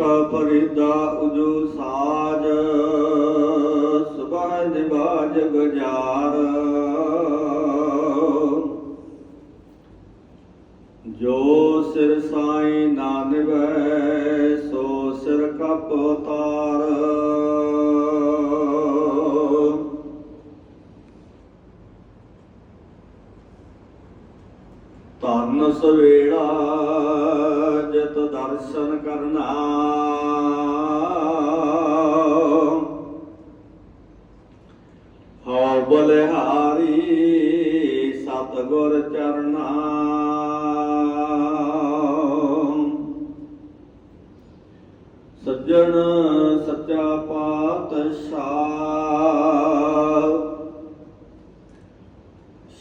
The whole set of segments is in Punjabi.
ਪਰਿਦਾ ਉਜੂ ਸਾਜ ਸੁਬਹ ਨਿਵਾਜ ਗੁਜਾਰ ਜੋ ਸਿਰ ਸਾਈ ਨਾ ਸੋ ਸਿਰ ਕਪ ਤਾਰ ਧਨ ਸਵੇੜਾ, ਜਤ ਦਰਸ਼ਨ ਕਰਨਾ। ਹਉ ਬਲਿਹਾਰੀ ਸਤਗੁਰ ਚਰਨਾ। ਸੱਜਣ ਸੱਚਾ ਪਾਤਸ਼ਾਹ।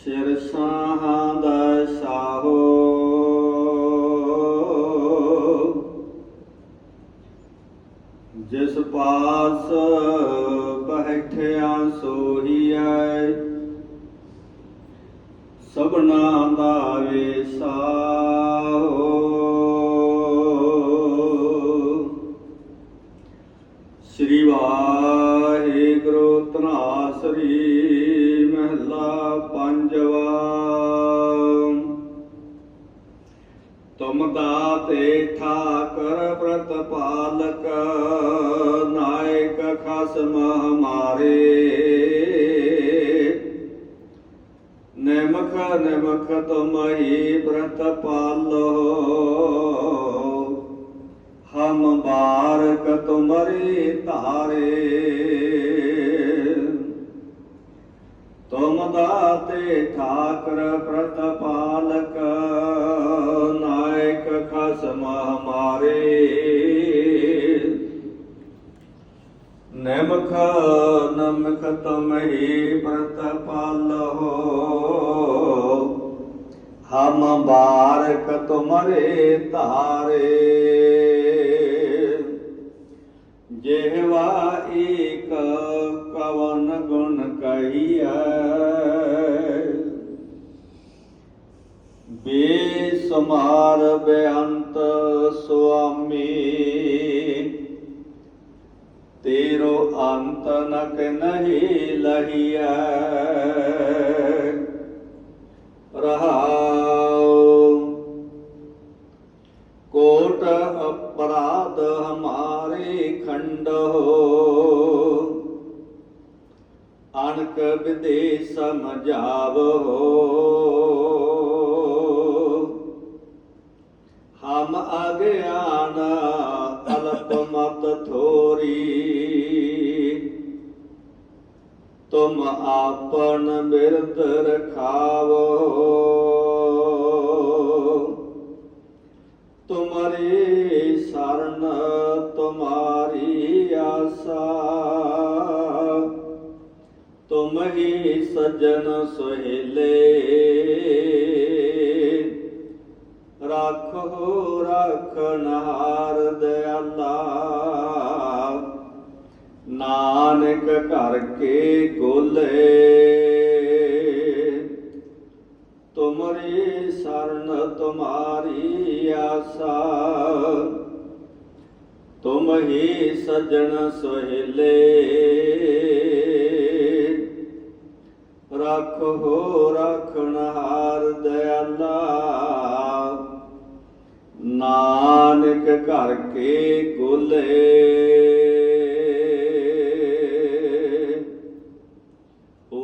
ਸਿਰ ਸਾਹਾਂ ਜਿਸ ਪਾਸ ਬੈਠਿਆ ਸੋਹੀਐ, ਸਭਨਾ ਦਾ ਵੇਸਾਹੋ ਸ੍ਰੀ ਵਾਹਿਗੁਰੂ ਤਨਾਸਰੀ ਮਹਿਲਾ ਪੰਜਵਾ। ਤੁਮ ਦਾਤੇ ਠਾਕਰ ਪ੍ਰਤਪਾਲਕ ਨਾਇਕ ਖਸਮ ਹਮਾਰੇ ਨਿਮਖ ਨਿਮਖ ਤੁਮ ਹੀ ਪ੍ਰਤਪਾਲੋ ਹਮ ਬਾਰਕ ਤੁਮਰੇ ਧਾਰੇ। ਤੁਮ ਦਾਤੇ ਠਾਕਰ ਨਮਖ ਤੁਮਹੀ ਪ੍ਰਤਪਾਲੋ ਹਮ ਬਾਰਕ ਤੁਮਰੇ ਧਾਰੇ। ਜਿਹਵਾ ਏਕ ਕਵਨ ਗੁਣ ਕਹੀਐ। ਬੇਸਮਾਰ ਬੇਅੰਤ ਸੁਆਮੀ। ਤੇਰੋ ਅੰਤ ਨਕ ਨਹੀਂ ਲਹੀਐ। ਰਹਾਉ। ਕੋਟ ਅਪਰਾਧ ਹਮਾਰੇ ਖੰਡ ਹੋ। ਅਣਕ ਵਿਦੇ ਸਮਝਾਵੋ ਮਤ ਥੋਰੀ। ਤੁਮ ਆਪਨ ਬਿਰਦ ਰਖਾਵੋ। ਤੁਮਰੇ ਸਰਣ ਤੁਮਾਰੀ ਆਸਾ। ਤੁਮ ਹੀ ਸਜਣ ਸੁਹੇਲੇ। ਰੱਖੋ ਰਖਨਹਾਰ ਦਇਆਲਾ ਨਾਨਕ ਘਰ ਕੇ ਗੋਲੇ। ਤੁਮਰੀ ਸਰਨ ਤੁਮਾਰੀ ਆਸਾ। ਤੁਮ ਹੀ ਸਜਣ ਸੁਹੇਲੇ। ਰੱਖੋ ਰਖਣਹਾਰ ਦਇਆਲਾ। ਨਾਨਕ ਘਰ ਕੇ ਗੋਲੇ।